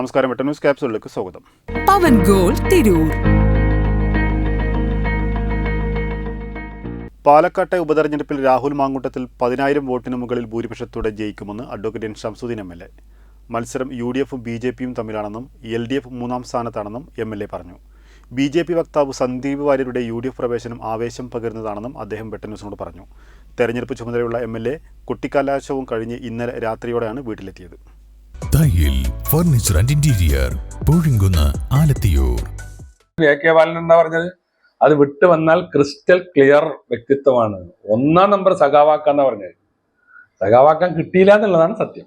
നമസ്കാരം. വെട്ട ന്യൂസ് ക്യാപ്സുകളിലേക്ക് സ്വാഗതം. പവൻ ഗോൾ തിരൂർ. പാലക്കാട്ടെ ഉപതെരഞ്ഞെടുപ്പിൽ രാഹുൽ മാങ്കൂട്ടത്തിൽ പതിനായിരം വോട്ടിന് മുകളിൽ ഭൂരിപക്ഷത്തോടെ ജയിക്കുമെന്ന് advocate N Shamsuddin M L A. മത്സരം യു ഡി എഫും ബി ജെ പിയും തമ്മിലാണെന്നും എൽ ഡി എഫ് മൂന്നാം സ്ഥാനത്താണെന്നും എം എൽ എ പറഞ്ഞു. ബി ജെ പി വക്താവ് സന്ദീപ് വാര്യരുടെ യു ഡി എഫ് പ്രവേശനം ആവേശം പകരുന്നതാണെന്നും അദ്ദേഹം വെട്ടന്യൂസിനോട് പറഞ്ഞു. തെരഞ്ഞെടുപ്പ് ചുമതലയുള്ള എം എൽ എ കുട്ടിക്കലാശവും കഴിഞ്ഞ് ഇന്നലെ രാത്രിയോടെയാണ് വീട്ടിലെത്തിയത്. Thayyil furniture and interior Poozhinkunnu Alathiyur. A K Balan എന്താ പറഞ്ഞത്? അത് വിട്ടു വന്നാൽ ക്രിസ്റ്റൽ ക്ലിയർ വ്യക്തിത്വമാണ്. ഒന്നാം നമ്പർ സഖാവാക്കാന്നാ പറഞ്ഞത്? സഖാവാക്കാൻ കിട്ടിയില്ല എന്നുള്ളതാണ് സത്യം.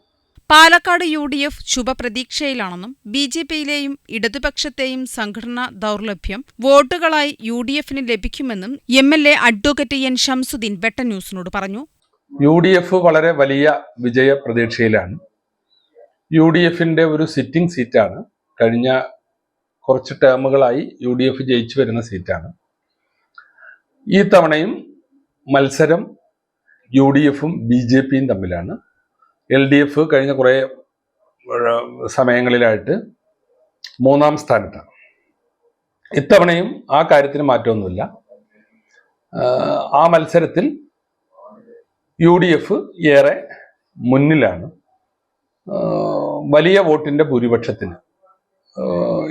പാലക്കാട് യു ഡി എഫ് ശുഭപ്രതീക്ഷയിലാണെന്നും ബി ജെ പിയിലെയും ഇടതുപക്ഷത്തെയും സംഘടനാ ദൗർലഭ്യം വോട്ടുകളായി യു ഡി എഫിന് ലഭിക്കുമെന്നും M L A advocate N Shamsuddin Vetta ന്യൂസിനോട് പറഞ്ഞു. യു ഡി എഫ് വളരെ വലിയ വിജയ പ്രതീക്ഷയിലാണ് യു ഡി എഫിന്റെ ഒരു സിറ്റിംഗ് സീറ്റാണ് കഴിഞ്ഞ കുറച്ച് ടേമുകളായി യു ഡി എഫ് ജയിച്ചു വരുന്ന സീറ്റാണ് ഈ തവണയും മത്സരം യു ഡി എഫും ബി ജെ പിയും തമ്മിലാണ്. എൽ ഡി എഫ് കഴിഞ്ഞ കുറേ സമയങ്ങളിലായിട്ട് മൂന്നാം സ്ഥാനത്താണ്. ഇത്തവണയും ആ കാര്യത്തിന് മാറ്റമൊന്നുമില്ല. ആ മത്സരത്തിൽ യു ഡി എഫ് ഏറെ മുന്നിലാണ്. വലിയ വോട്ടിന്റെ ഭൂരിപക്ഷത്തിന്.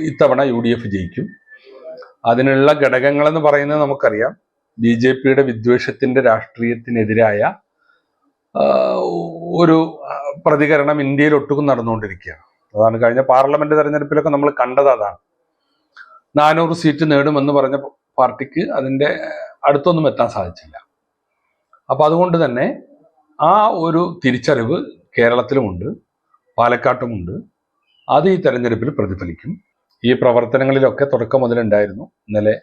ഇത്തവണ യു ഡി എഫ് ജയിക്കും. അതിനുള്ള ഘടകങ്ങളെന്ന് പറയുന്നത് നമുക്കറിയാം. ബി ജെ പിയുടെ വിദ്വേഷത്തിന്റെ രാഷ്ട്രീയത്തിനെതിരായ ഒരു പ്രതികരണം ഇന്ത്യയിൽ ഒട്ടുക്കും നടന്നുകൊണ്ടിരിക്കുകയാണ്. അതാണ് കഴിഞ്ഞ പാർലമെന്റ് തെരഞ്ഞെടുപ്പിലൊക്കെ നമ്മൾ കണ്ടത് അതാണ്. നാനൂറ് സീറ്റ് നേടുമെന്ന് പറഞ്ഞ പാർട്ടിക്ക് അതിന്റെ അടുത്തൊന്നും എത്താൻ സാധിച്ചില്ല. അപ്പൊ അതുകൊണ്ട് തന്നെ ആ ഒരു തിരിച്ചറിവ് കേരളത്തിലുമുണ്ട്. പാലക്കാട്ടുമുണ്ട്. അത് ഈ തെരഞ്ഞെടുപ്പിൽ പ്രതിഫലിക്കും. ഈ പ്രവർത്തനങ്ങളിലൊക്കെ തുടക്കം മുതലുണ്ടായിരുന്നു. ഇന്നലെ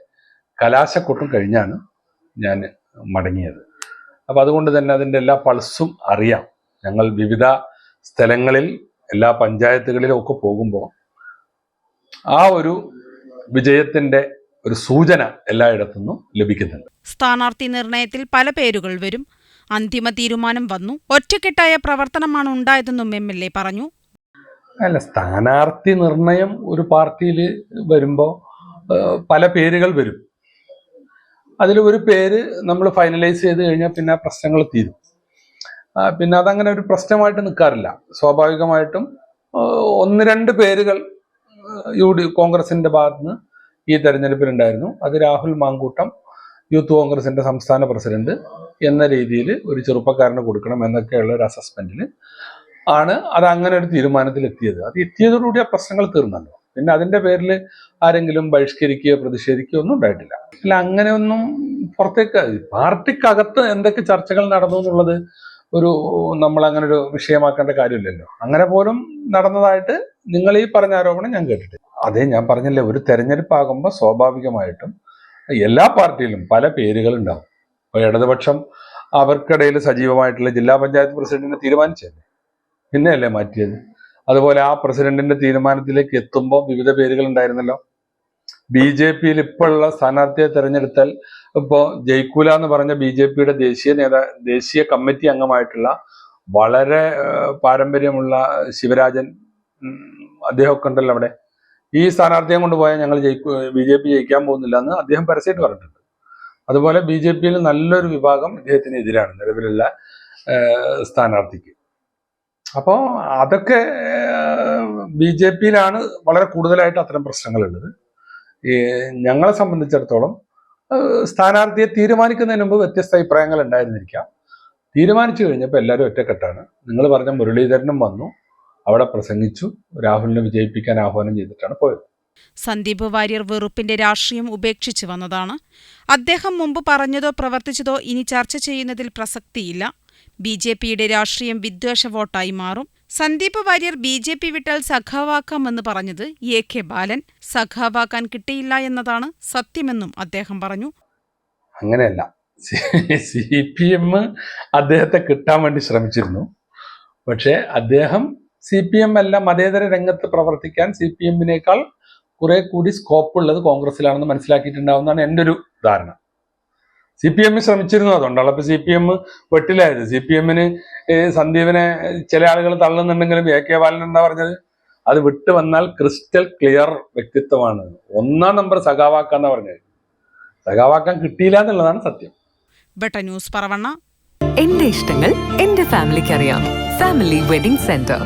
കലാശക്കൊട്ടും കഴിഞ്ഞാണ് ഞാൻ മടങ്ങിയത്. അപ്പോൾ അതുകൊണ്ട് തന്നെ അതിന്റെ എല്ലാ പൾസും അറിയാം. ഞങ്ങൾ വിവിധ സ്ഥലങ്ങളിൽ എല്ലാ പഞ്ചായത്തുകളിലും ഒക്കെ പോകുമ്പോൾ ആ ഒരു വിജയത്തിന്റെ ഒരു സൂചന എല്ലായിടത്തുനിന്നും ലഭിക്കുന്നുണ്ട്. സ്ഥാനാർത്ഥി നിർണയത്തിൽ പല പേരുകൾ വരും. അന്തിമ തീരുമാനം വന്നു. ഒറ്റക്കെട്ടായ പ്രവർത്തനമാണ് ഉണ്ടായതെന്നും എം എൽ എ പറഞ്ഞു. അല്ല സ്ഥാനാർത്ഥി നിർണയം ഒരു പാർട്ടിയിൽ വരുമ്പോൾ പല പേരുകൾ വരും. അതിൽ ഒരു പേര് നമ്മൾ ഫൈനലൈസ് ചെയ്ത് കഴിഞ്ഞാൽ പിന്നെ പ്രശ്നങ്ങൾ തീരും. പിന്നെ അതങ്ങനെ ഒരു പ്രശ്നമായിട്ട് നിൽക്കാറില്ല സ്വാഭാവികമായിട്ടും ഒന്ന് രണ്ട് പേരുകൾ യു ഡി കോൺഗ്രസിന്റെ ഭാഗത്തുനിന്ന് ഈ തെരഞ്ഞെടുപ്പിലുണ്ടായിരുന്നു. അത് രാഹുൽ മാങ്കൂട്ടം യൂത്ത് കോൺഗ്രസിന്റെ സംസ്ഥാന പ്രസിഡന്റ് എന്ന രീതിയിൽ ഒരു ചെറുപ്പക്കാരന് കൊടുക്കണം എന്നൊക്കെയുള്ള ഒരു അസസ്മെന്റിൽ ആണ് അത് അങ്ങനെ ഒരു തീരുമാനത്തിൽ എത്തിയത് അത് എത്തിയതോടുകൂടി ആ പ്രശ്നങ്ങൾ തീർന്നല്ലോ. പിന്നെ അതിന്റെ പേരിൽ ആരെങ്കിലും ബഹിഷ്കരിക്കുകയോ പ്രതിഷേധിക്കുകയോ ഒന്നും ഉണ്ടായിട്ടില്ല. അല്ല അങ്ങനെയൊന്നും പുറത്തേക്ക് പാർട്ടിക്കകത്ത് എന്തൊക്കെ ചർച്ചകൾ നടന്നു എന്നുള്ളത് ഒരു നമ്മൾ അങ്ങനെ ഒരു വിഷയമാക്കേണ്ട കാര്യമില്ലല്ലോ. അങ്ങനെ പോലും നടന്നതായിട്ട് നിങ്ങൾ ഈ പറഞ്ഞ ആരോപണം ഞാൻ കേട്ടിട്ടില്ല. അതേ ഞാൻ പറഞ്ഞില്ലേ ഒരു തെരഞ്ഞെടുപ്പ് ആകുമ്പോൾ സ്വാഭാവികമായിട്ടും എല്ലാ പാർട്ടിയിലും പല പേരുകൾ ഉണ്ടാവും. ഇപ്പൊ ഇടതുപക്ഷം അവർക്കിടയിൽ സജീവമായിട്ടുള്ള ജില്ലാ പഞ്ചായത്ത് പ്രസിഡന്റിനെ തീരുമാനിച്ചല്ലേ പിന്നെയല്ലേ മാറ്റിയത്? അതുപോലെ ആ പ്രസിഡന്റിന്റെ തീരുമാനത്തിലേക്ക് എത്തുമ്പോൾ വിവിധ പേരുകൾ ഉണ്ടായിരുന്നല്ലോ. ബി ജെ പിയിൽ ഇപ്പോഴുള്ള സ്ഥാനാർത്ഥിയെ തെരഞ്ഞെടുത്താൽ ഇപ്പോൾ ജയിക്കൂല എന്ന് പറഞ്ഞ ബി ജെ പിയുടെ ദേശീയ നേതാ ദേശീയ കമ്മിറ്റി അംഗമായിട്ടുള്ള വളരെ പാരമ്പര്യമുള്ള ശിവരാജൻ അദ്ദേഹമൊക്കെ ഉണ്ടല്ലോ അവിടെ. ഈ സ്ഥാനാർത്ഥിയെ കൊണ്ടുപോയാൽ ഞങ്ങൾ ജയിക്കൂ ബി ജെ പി ജയിക്കാൻ പോകുന്നില്ല എന്ന് അദ്ദേഹം പരസ്യമായിട്ട് പറഞ്ഞിട്ടുണ്ട്. അതുപോലെ ബി ജെ പിയിൽ നല്ലൊരു വിഭാഗം ഇദ്ദേഹത്തിന് എതിരാണ് നിലവിലുള്ള സ്ഥാനാർത്ഥിക്ക്. അപ്പോൾ അതൊക്കെ ബി ജെ പിയിലാണ് വളരെ കൂടുതലായിട്ട് അത്തരം പ്രശ്നങ്ങളുള്ളത്. ഈ ഞങ്ങളെ സംബന്ധിച്ചിടത്തോളം സ്ഥാനാർത്ഥിയെ തീരുമാനിക്കുന്നതിന് മുമ്പ് വ്യത്യസ്ത അഭിപ്രായങ്ങൾ ഉണ്ടായിരുന്നിരിക്കാം. തീരുമാനിച്ചു കഴിഞ്ഞപ്പോൾ എല്ലാവരും ഒറ്റക്കെട്ടാണ്. നിങ്ങൾ പറഞ്ഞ മുരളീധരനും വന്നു അവിടെ പ്രസംഗിച്ചു രാഹുലിനെ വിജയിപ്പിക്കാൻ ആഹ്വാനം ചെയ്തിട്ടാണ് പോയത്. സന്ദീപ് വാര്യർ വെറുപ്പിന്റെ രാഷ്ട്രീയം ഉപേക്ഷിച്ചു വന്നതാണ്. അദ്ദേഹം മുമ്പ് പറഞ്ഞതോ പ്രവർത്തിച്ചതോ ഇനി ചർച്ച ചെയ്യുന്നതിൽ പ്രസക്തിയില്ല. ബി ജെ പിയുടെ രാഷ്ട്രീയം വിദ്വേഷ വോട്ടായി മാറും. Sandeep Variyar B J P വിട്ടാൽ സഖാവാക്കാമെന്ന് പറഞ്ഞത് എ കെ ബാലൻ. സഖാവാക്കാൻ കിട്ടിയില്ല എന്നതാണ് സത്യമെന്നും അദ്ദേഹം പറഞ്ഞു. അങ്ങനെയല്ല. സി പി എം അദ്ദേഹത്തെ കിട്ടാൻ വേണ്ടി ശ്രമിച്ചിരുന്നു. പക്ഷേ അദ്ദേഹം സി പി എം അല്ല മതേതര രംഗത്ത് പ്രവർത്തിക്കാൻ സി പി എമ്മിനേക്കാൾ കുറെ കൂടി സ്കോപ്പ് ഉള്ളത് കോൺഗ്രസിലാണെന്ന് മനസ്സിലാക്കിയിട്ടുണ്ടാവുന്നതാണ് എന്റെ ഒരു ധാരണ. സി പി എമ്മിൽ ശ്രമിച്ചിരുന്നു അതുകൊണ്ടാണ് അപ്പൊ സി പി എം വെട്ടിലായത്. സി പി എമ്മിന് സന്ദീപിനെ ചില ആളുകൾ തള്ളുന്നുണ്ടെങ്കിലും എ കെ ബാലൻ എന്താ പറഞ്ഞത്? അത് വിട്ടു വന്നാൽ ക്രിസ്റ്റൽ ക്ലിയർ വ്യക്തിത്വമാണ്. ഒന്നാം നമ്പർ സഖാവാക്കാന്നാ പറഞ്ഞത്. സഖാവാക്കാൻ കിട്ടിയില്ല എന്നുള്ളതാണ് സത്യം. ന്യൂസ് പറവണ്ണ. എന്റെ ഇഷ്ടങ്ങൾ എന്റെ ഫാമിലിക്ക് അറിയാം ഫാമിലി വെഡിംഗ് സെന്റർ.